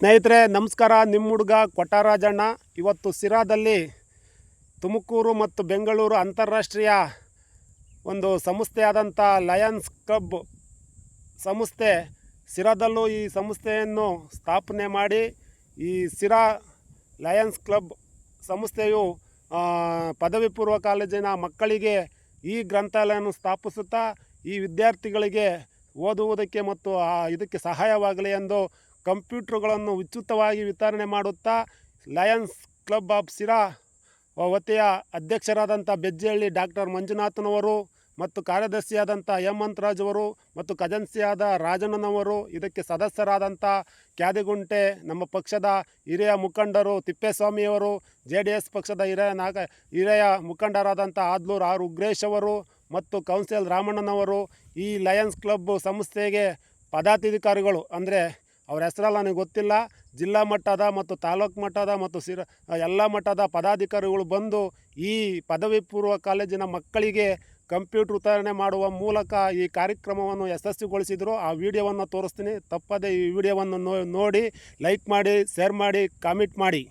ಸ್ನೇಹಿತರೆ, ನಮಸ್ಕಾರ. ನಿಮ್ಮ ಹುಡುಗ ಕೊಟ್ಟಾರಾಜಣ್ಣ. ಇವತ್ತು ಸಿರಾದಲ್ಲಿ ತುಮಕೂರು ಮತ್ತು ಬೆಂಗಳೂರು ಅಂತಾರಾಷ್ಟ್ರೀಯ ಒಂದು ಸಂಸ್ಥೆಯಾದಂಥ ಲಯನ್ಸ್ ಕ್ಲಬ್ ಸಂಸ್ಥೆ, ಸಿರಾದಲ್ಲೂ ಈ ಸಂಸ್ಥೆಯನ್ನು ಸ್ಥಾಪನೆ ಮಾಡಿ, ಈ ಸಿರಾ ಲಯನ್ಸ್ ಕ್ಲಬ್ ಸಂಸ್ಥೆಯು ಪದವಿ ಪೂರ್ವ ಕಾಲೇಜಿನ ಮಕ್ಕಳಿಗೆ ಈ ಗ್ರಂಥಾಲಯವನ್ನು ಸ್ಥಾಪಿಸುತ್ತಾ, ಈ ವಿದ್ಯಾರ್ಥಿಗಳಿಗೆ ಓದುವುದಕ್ಕೆ ಮತ್ತು ಇದಕ್ಕೆ ಸಹಾಯವಾಗಲಿ ಎಂದು ಕಂಪ್ಯೂಟ್ರುಗಳನ್ನು ಉಚಿತವಾಗಿ ವಿತರಣೆ ಮಾಡುತ್ತಾ ಲಯನ್ಸ್ ಕ್ಲಬ್ ಆಫ್ ಸಿರಾ ವತಿಯ ಅಧ್ಯಕ್ಷರಾದಂಥ ಬೆಜ್ಜಹಳ್ಳಿ ಡಾಕ್ಟರ್ ಮಂಜುನಾಥನವರು ಮತ್ತು ಕಾರ್ಯದರ್ಶಿಯಾದಂಥ ಹೇಮಂತ್ ಅವರು ಮತ್ತು ಖಜನ್ಸಿಯಾದ ರಾಜಣ್ಣನವರು ಇದಕ್ಕೆ ಸದಸ್ಯರಾದಂಥ ಕ್ಯಾದಿಗುಂಟೆ, ನಮ್ಮ ಪಕ್ಷದ ಹಿರಿಯ ಮುಖಂಡರು ತಿಪ್ಪೇಸ್ವಾಮಿಯವರು ಜೆ ಡಿ ಎಸ್ ಪಕ್ಷದ ಹಿರಿಯ ನಾಗ, ಹಿರಿಯ ಮುಖಂಡರಾದಂಥ ಆದ್ಲೂರು ಆರ್ ಉಗ್ರೇಶ್ ಅವರು ಮತ್ತು ಕೌನ್ಸಿಲ್ ರಾಮಣ್ಣನವರು ಈ ಲಯನ್ಸ್ ಕ್ಲಬ್ ಸಂಸ್ಥೆಗೆ ಪದಾಧಿಕಾರಿಗಳು, ಅಂದರೆ ಅವ್ರ ಹೆಸರೆಲ್ಲ ನನಗೆ ಗೊತ್ತಿಲ್ಲ. ಜಿಲ್ಲಾ ಮಟ್ಟದ ಮತ್ತು ತಾಲೂಕು ಮಟ್ಟದ ಮತ್ತು ಸಿರ ಎಲ್ಲ ಮಟ್ಟದ ಪದಾಧಿಕಾರಿಗಳು ಬಂದು ಈ ಪದವಿ ಪೂರ್ವ ಕಾಲೇಜಿನ ಮಕ್ಕಳಿಗೆ ಕಂಪ್ಯೂಟರ್ ವಿತರಣೆ ಮಾಡುವ ಮೂಲಕ ಈ ಕಾರ್ಯಕ್ರಮವನ್ನು ಯಶಸ್ವಿಗೊಳಿಸಿದರು. ಆ ವಿಡಿಯೋವನ್ನು ತೋರಿಸ್ತೀನಿ. ತಪ್ಪದೆ ಈ ವಿಡಿಯೋವನ್ನು ನೋ ನೋಡಿ ಲೈಕ್ ಮಾಡಿ ಶೇರ್ ಮಾಡಿ ಕಾಮೆಂಟ್ ಮಾಡಿ.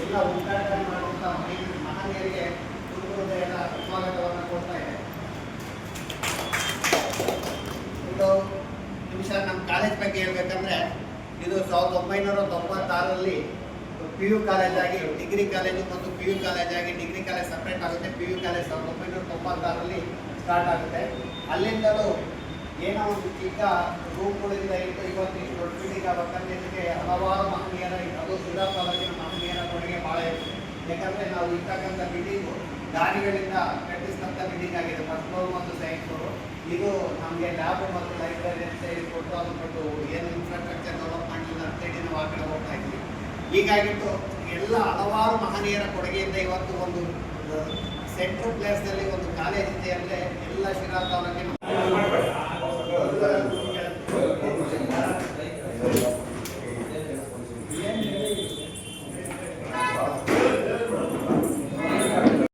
ಎಲ್ಲ ಉದ್ಘಾಟನೆ ಮಾಡುವಂಥ ಮಹನೀಯ- ಮಹನೀಯರಿಗೆ ಹೃದಯದ ಸ್ವಾಗತವನ್ನು ಕೊಡ್ತಾ ಇದೆ ನಿಮಿಷ, ನಮ್ಮ ಕಾಲೇಜ್ ಬಗ್ಗೆ ಹೇಳ್ಬೇಕಂದ್ರೆ ಇದು ಸಾವಿರದ ಒಂಬೈನೂರ ಪಿ ಯು ಕಾಲೇಜಾಗಿ ಡಿಗ್ರಿ ಕಾಲೇಜು ಮತ್ತು ಪಿ ಯು ಕಾಲೇಜಾಗಿ ಡಿಗ್ರಿ ಕಾಲೇಜ್ ಆಗುತ್ತೆ ಪಿ ಯು ಕಾಲೇಜ್ ಸಾವಿರದ ಒಂಬೈನೂರ ತೊಂಬತ್ತಾರರಲ್ಲಿ ಸ್ಟಾರ್ಟ್ ಆಗುತ್ತೆ. ಅಲ್ಲಿಂದಲೂ ಏನೋ ಒಂದು ಚಿಕ್ಕ ರೂಮ್ಗಳಿಂದ ಇಟ್ಟು ಇವತ್ತು ಇಷ್ಟು ದೊಡ್ಡ ಬಿಲ್ಡಿಂಗ್ ಆಗಬೇಕಂದ್ರೆ ಹಲವಾರು ಮಹನೀಯರ ಅದು ಸಿರಾ ಕಾಲೇಜಿನ ಮಹನೀಯರ ಕೊಡುಗೆ ಭಾಳ ಇರುತ್ತೆ. ಯಾಕಂದರೆ ನಾವು ಇರ್ತಕ್ಕಂಥ ಬಿಲ್ಡಿಂಗು ದಾರಿಗಳಿಂದ ಕಟ್ಟಿಸಿದಂಥ ಬಿಲ್ಡಿಂಗ್ ಆಗಿದೆ ಫಸ್ಟ್ ಫ್ಲೋರ್ ಮತ್ತು ಸೆಕೆಂಡ್ ಫ್ಲೋರು ಇದು ನಮಗೆ ಲ್ಯಾಬ್ ಮತ್ತು ಲೈಬ್ರರಿ ಅಂತ ಹೇಳಿ ಕೊಟ್ಟು ಅದು ಕೊಟ್ಟು ಏನು ಇನ್ಫ್ರಾಸ್ಟ್ರಕ್ಚರ್ ಡೆವಲಪ್ಮೆಂಟ್ ಮಾಡಲಿಲ್ಲ ಅಂತೇಳಿ ನಾವು ಆ ಹೋಗ್ತಾ ಇದ್ವಿ ಹೀಗಾಗಿಟ್ಟು ಎಲ್ಲ ಹಲವಾರು ಮಹನೀಯರ ಕೊಡುಗೆಯಿಂದ ಇವತ್ತು ಒಂದು ಸೆಂಟ್ರಲ್ ಪ್ಲೇಸ್ನಲ್ಲಿ ಒಂದು ಕಾಲೇಜ್ ಇದೆ ಅಂದ್ರೆ ಎಲ್ಲ ಶಿರಾ ತಾಲೂಕಿನ